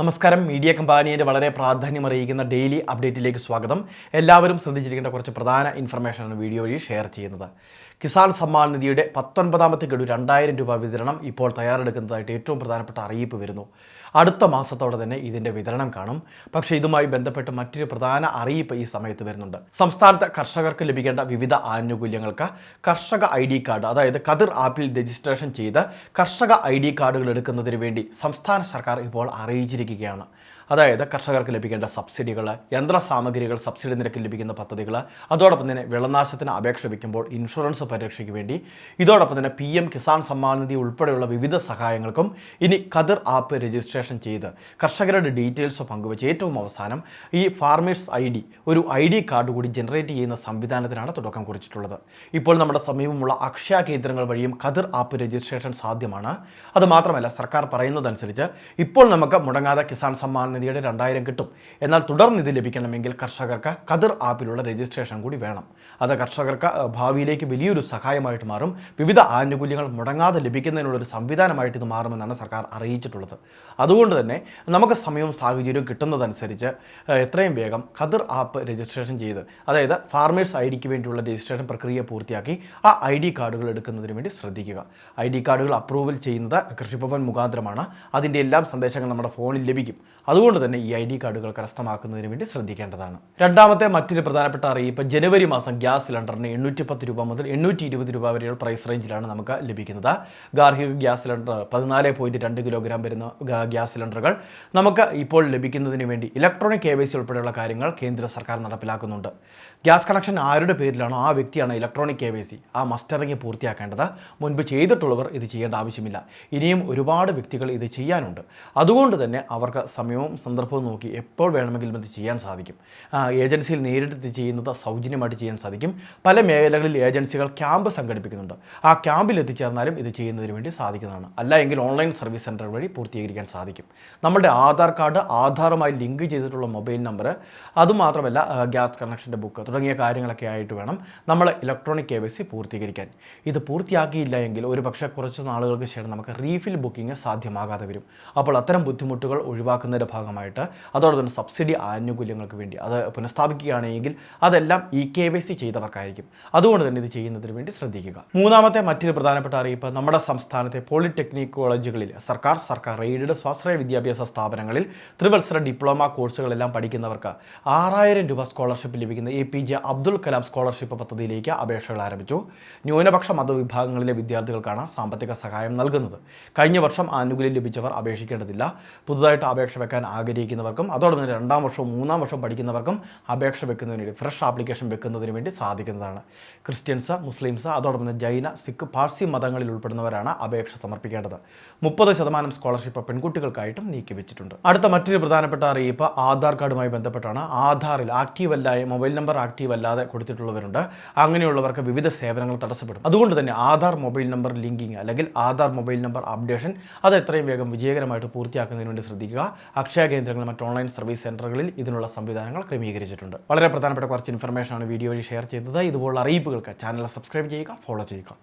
നമസ്കാരം. മീഡിയ കമ്പാനിയുടെ വളരെ പ്രാധാന്യം അറിയിക്കുന്ന ഡെയിലി അപ്ഡേറ്റിലേക്ക് സ്വാഗതം. എല്ലാവരും ശ്രദ്ധിച്ചിരിക്കേണ്ട കുറച്ച് പ്രധാന ഇൻഫർമേഷനാണ് വീഡിയോ വഴി ഷെയർ ചെയ്യുന്നത്. കിസാൻ സമ്മാൻ നിധിയുടെ പത്തൊൻപതാമത്തെ ഗഡു രണ്ടായിരം രൂപ വിതരണം ഇപ്പോൾ തയ്യാറെടുക്കുന്നതായിട്ട് ഏറ്റവും പ്രധാനപ്പെട്ട അറിയിപ്പ് വരുന്നു. അടുത്ത മാസത്തോടെ തന്നെ ഇതിന്റെ വിതരണം കാണും. പക്ഷേ ഇതുമായി ബന്ധപ്പെട്ട് മറ്റൊരു പ്രധാന അറിയിപ്പ് ഈ സമയത്ത് വരുന്നുണ്ട്. സംസ്ഥാനത്ത് കർഷകർക്ക് ലഭിക്കേണ്ട വിവിധ ആനുകൂല്യങ്ങൾക്ക് കർഷക ഐ ഡി കാർഡ് അതായത് കതിർ ആപ്പിൽ രജിസ്ട്രേഷൻ ചെയ്ത് കർഷക ഐ ഡി കാർഡുകൾ എടുക്കുന്നതിന് വേണ്ടി സംസ്ഥാന സർക്കാർ ഇപ്പോൾ അറിയിച്ചിരിക്കുകയാണ് അതായത് കർഷകർക്ക് ലഭിക്കേണ്ട സബ്സിഡികൾ യന്ത്ര സാമഗ്രികൾ സബ്സിഡി നിരക്കിൽ ലഭിക്കുന്ന പദ്ധതികൾ അതോടൊപ്പം തന്നെ വിളനാശത്തിന് അപേക്ഷ വയ്ക്കുമ്പോൾ ഇൻഷുറൻസ് പരിരക്ഷയ്ക്ക് വേണ്ടി ഇതോടൊപ്പം തന്നെ പി എം കിസാൻ സമ്മാൻ നിധി ഉൾപ്പെടെയുള്ള വിവിധ സഹായങ്ങൾക്കും ഇനി കതിർ ആപ്പ് രജിസ്ട്രേഷൻ ചെയ്ത് കർഷകരുടെ ഡീറ്റെയിൽസ് പങ്കുവച്ച് ഏറ്റവും അവസാനം ഈ ഫാർമേഴ്സ് ഐ ഡി ഒരു ഐ ഡി കാർഡ് കൂടി ജനറേറ്റ് ചെയ്യുന്ന സംവിധാനത്തിനാണ് തുടക്കം കുറിച്ചിട്ടുള്ളത്. ഇപ്പോൾ നമ്മുടെ സമീപമുള്ള അക്ഷയ കേന്ദ്രങ്ങൾ വഴിയും കതിർ ആപ്പ് രജിസ്ട്രേഷൻ സാധ്യമാണ്. അതുമാത്രമല്ല സർക്കാർ പറയുന്നതനുസരിച്ച് ഇപ്പോൾ നമുക്ക് മുടങ്ങാതെ കിസാൻ സമ്മാൻ നിധിയുടെ രണ്ടായിരം കിട്ടും. എന്നാൽ തുടർന്ന് ഇത് ലഭിക്കണമെങ്കിൽ കർഷകർക്ക് കതിർ ആപ്പിലുള്ള രജിസ്ട്രേഷൻ കൂടി വേണം. അത് കർഷകർക്ക് ഭാവിയിലേക്ക് വലിയൊരു സഹായമായിട്ട് മാറും. വിവിധ ആനുകൂല്യങ്ങൾ മുടങ്ങാതെ ലഭിക്കുന്നതിനുള്ള ഒരു സംവിധാനമായിട്ട് ഇത് മാറുമെന്നാണ് സർക്കാർ അറിയിച്ചിട്ടുള്ളത്. അതുകൊണ്ട് തന്നെ നമുക്ക് സമയവും സാഹചര്യവും കിട്ടുന്നതനുസരിച്ച് എത്രയും വേഗം കതിർ ആപ്പ് രജിസ്ട്രേഷൻ ചെയ്ത് അതായത് ഫാർമേഴ്സ് ഐ ഡിക്ക് വേണ്ടിയുള്ള രജിസ്ട്രേഷൻ പ്രക്രിയ പൂർത്തിയാക്കി ആ ഐ ഡി കാർഡുകൾ എടുക്കുന്നതിന് വേണ്ടി ശ്രദ്ധിക്കുക. ഐ ഡി കാർഡുകൾ അപ്രൂവൽ ചെയ്യുന്നത് കൃഷിഭവൻ മുഖാന്തരമാണ്. അതിന്റെ എല്ലാം സന്ദേശങ്ങൾ നമ്മുടെ ഫോണിൽ ലഭിക്കും. അതുകൊണ്ട് തന്നെ ഈ ഐ ഡി കാർഡുകൾ കരസ്ഥമാക്കുന്നതിന് വേണ്ടി ശ്രദ്ധിക്കേണ്ടതാണ്. രണ്ടാമത്തെ മറ്റൊരു പ്രധാനപ്പെട്ട അറിയിപ്പ് ജനുവരി മാസം ഗ്യാസ് സിലിണ്ടറിന് എണ്ണൂറ്റി പത്ത് രൂപ മുതൽ എണ്ണൂറ്റി ഇരുപത് രൂപ വരെയുള്ള പ്രൈസ് റേഞ്ചിലാണ് നമുക്ക് ലഭിക്കുന്നത്. ഗാർഹിക ഗ്യാസ് സിലിണ്ടർ പതിനാല് പോയിന്റ് രണ്ട് കിലോഗ്രാം വരുന്ന ഗ്യാസ് സിലിണ്ടറുകൾ നമുക്ക് ഇപ്പോൾ ലഭിക്കുന്നതിന് വേണ്ടി ഇലക്ട്രോണിക് കെ വൈ സി ഉൾപ്പെടെയുള്ള കാര്യങ്ങൾ കേന്ദ്ര സർക്കാർ നടപ്പിലാക്കുന്നുണ്ട്. ഗ്യാസ് കണക്ഷൻ ആരുടെ പേരിലാണോ ആ വ്യക്തിയാണ് ഇലക്ട്രോണിക് കെ വൈ സി? ആ മസ്റ്ററിങ് പൂർത്തിയാക്കേണ്ടത്. മുൻപ് ചെയ്തിട്ടുള്ളവർ ഇത് ചെയ്യേണ്ട ആവശ്യമില്ല. ഇനിയും ഒരുപാട് വ്യക്തികൾ ഇത് ചെയ്യാനുണ്ട്. അതുകൊണ്ട് തന്നെ അവർക്ക് സമയവും സന്ദർഭവും നോക്കി എപ്പോൾ വേണമെങ്കിലും ഇത് ചെയ്യാൻ സാധിക്കും. ഏജൻസിയിൽ നേരിട്ട് ചെയ്യുന്നത് സൗജന്യമായിട്ട് ചെയ്യാൻ സാധിക്കും. പല മേഖലകളിൽ ഏജൻസികൾ ക്യാമ്പ് സംഘടിപ്പിക്കുന്നുണ്ട്. ആ ക്യാമ്പിൽ എത്തിച്ചേർന്നാലും ഇത് ചെയ്യുന്നതിന് വേണ്ടി സാധിക്കുന്നതാണ്. അല്ല എങ്കിൽ ഓൺലൈൻ സർവീസ് സെന്റർ വഴി പൂർത്തീകരിക്കാൻ സാധിക്കും. നമ്മുടെ ആധാർ കാർഡ് ആധാറുമായി ലിങ്ക് ചെയ്തിട്ടുള്ള മൊബൈൽ നമ്പർ അതുമാത്രമല്ല ഗ്യാസ് കണക്ഷന്റെ ബുക്ക് തുടങ്ങിയ കാര്യങ്ങളൊക്കെ ആയിട്ട് വേണം നമ്മൾ ഇലക്ട്രോണിക് കെ പൂർത്തീകരിക്കാൻ. ഇത് പൂർത്തിയാക്കിയില്ല എങ്കിൽ ഒരു പക്ഷേ കുറച്ച് നാളുകൾക്ക് ശേഷം നമുക്ക് റീഫിൽ ബുക്കിംഗ് സാധ്യമാകാതെ വരും. അപ്പോൾ അത്തരം ബുദ്ധിമുട്ടുകൾ ഒഴിവാക്കുന്നതിന്റെ ഭാഗമായിട്ട്. അതോടൊപ്പം സബ്സിഡി ആനുകൂല്യങ്ങൾക്ക് വേണ്ടി അത് പുനഃസ്ഥാപിക്കുകയാണെങ്കിൽ അതെല്ലാം ഇ കെ വൈ സി ചെയ്തവർക്കായിരിക്കും. അതുകൊണ്ട് തന്നെ ഇത് ചെയ്യുന്നതിന് വേണ്ടി ശ്രദ്ധിക്കുക. മൂന്നാമത്തെ മറ്റൊരു പ്രധാനപ്പെട്ട അറിയിപ്പ് നമ്മുടെ സംസ്ഥാനത്തെ പോളിടെക്നിക് കോളേജുകളിൽ സർക്കാർ സർക്കാർ എയ്ഡഡ് സ്വാശ്രയ വിദ്യാഭ്യാസ സ്ഥാപനങ്ങളിൽ ത്രിവത്സര ഡിപ്ലോമ കോഴ്സുകളെല്ലാം പഠിക്കുന്നവർക്ക് ആറായിരം രൂപ സ്കോളർഷിപ്പ് ലഭിക്കുന്ന A P J Abdul Kalam scholarship പദ്ധതിയിലേക്ക് അപേക്ഷകൾ ആരംഭിച്ചു. ന്യൂനപക്ഷ മതവിഭാഗങ്ങളിലെ വിദ്യാർത്ഥികൾക്കാണ് സാമ്പത്തിക സഹായം നൽകുന്നത്. കഴിഞ്ഞ വർഷം ആനുകൂല്യം ലഭിച്ചവർ അപേക്ഷിക്കേണ്ടതില്ല. പുതുതായിട്ട് അപേക്ഷ വെക്കാൻ ആഗ്രഹിക്കുന്നവർക്കും അതോടൊപ്പം തന്നെ രണ്ടാം വർഷവും മൂന്നാം വർഷവും പഠിക്കുന്നവർക്കും അപേക്ഷ വെക്കുന്നതിന് വേണ്ടി ഫ്രഷ് ആപ്ലിക്കേഷൻ വെക്കുന്നതിന് വേണ്ടി സാധിക്കുന്നതാണ്. ക്രിസ്ത്യൻസ് മുസ്ലിംസ് അതോടൊപ്പം തന്നെ ജൈന സിഖ് പാർസി മതങ്ങളിൽ ഉൾപ്പെടുന്നവരാണ് അപേക്ഷ സമർപ്പിക്കേണ്ടത്. മുപ്പത് ശതമാനം സ്കോളർഷിപ്പ് പെൺകുട്ടികൾക്കായിട്ടും നീക്കിവെച്ചിട്ടുണ്ട്. അടുത്ത മറ്റൊരു പ്രധാനപ്പെട്ട അറിയിപ്പ് ആധാർ കാർഡുമായി ബന്ധപ്പെട്ടാണ്. ആധാറിൽ ആക്റ്റീവ് അല്ലായ മൊബൈൽ നമ്പർ ആക്റ്റീവ് അല്ലാതെ കൊടുത്തിട്ടുള്ളവരുണ്ട്. അങ്ങനെയുള്ളവർക്ക് വിവിധ സേവനങ്ങൾ തടസ്സപ്പെടും. അതുകൊണ്ട് തന്നെ ആധാർ മൊബൈൽ നമ്പർ ലിങ്കിങ് അല്ലെങ്കിൽ ആധാർ മൊബൈൽ നമ്പർ അപ്ഡേഷൻ അത് എത്രയും വേഗം വിജയകരമായിട്ട് പൂർത്തിയാക്കുന്നതിന് വേണ്ടി ശ്രദ്ധിക്കുക. അക്ഷയ കേന്ദ്രങ്ങൾ മറ്റ് ഓൺലൈൻ സർവീസ് സെന്ററുകളിൽ ഇതിനുള്ള സംവിധാനങ്ങൾ ക്രമീകരിച്ചിട്ടുണ്ട്. വളരെ പ്രധാനപ്പെട്ട കുറച്ച് ഇൻഫർമേഷനാണ് വീഡിയോ വഴി ഷെയർ ചെയ്തത്. ഇതുപോലുള്ള അറിയിപ്പുകൾക്ക് ചാനൽ സബ്സ്ക്രൈബ് ചെയ്യുക ഫോളോ ചെയ്യുക.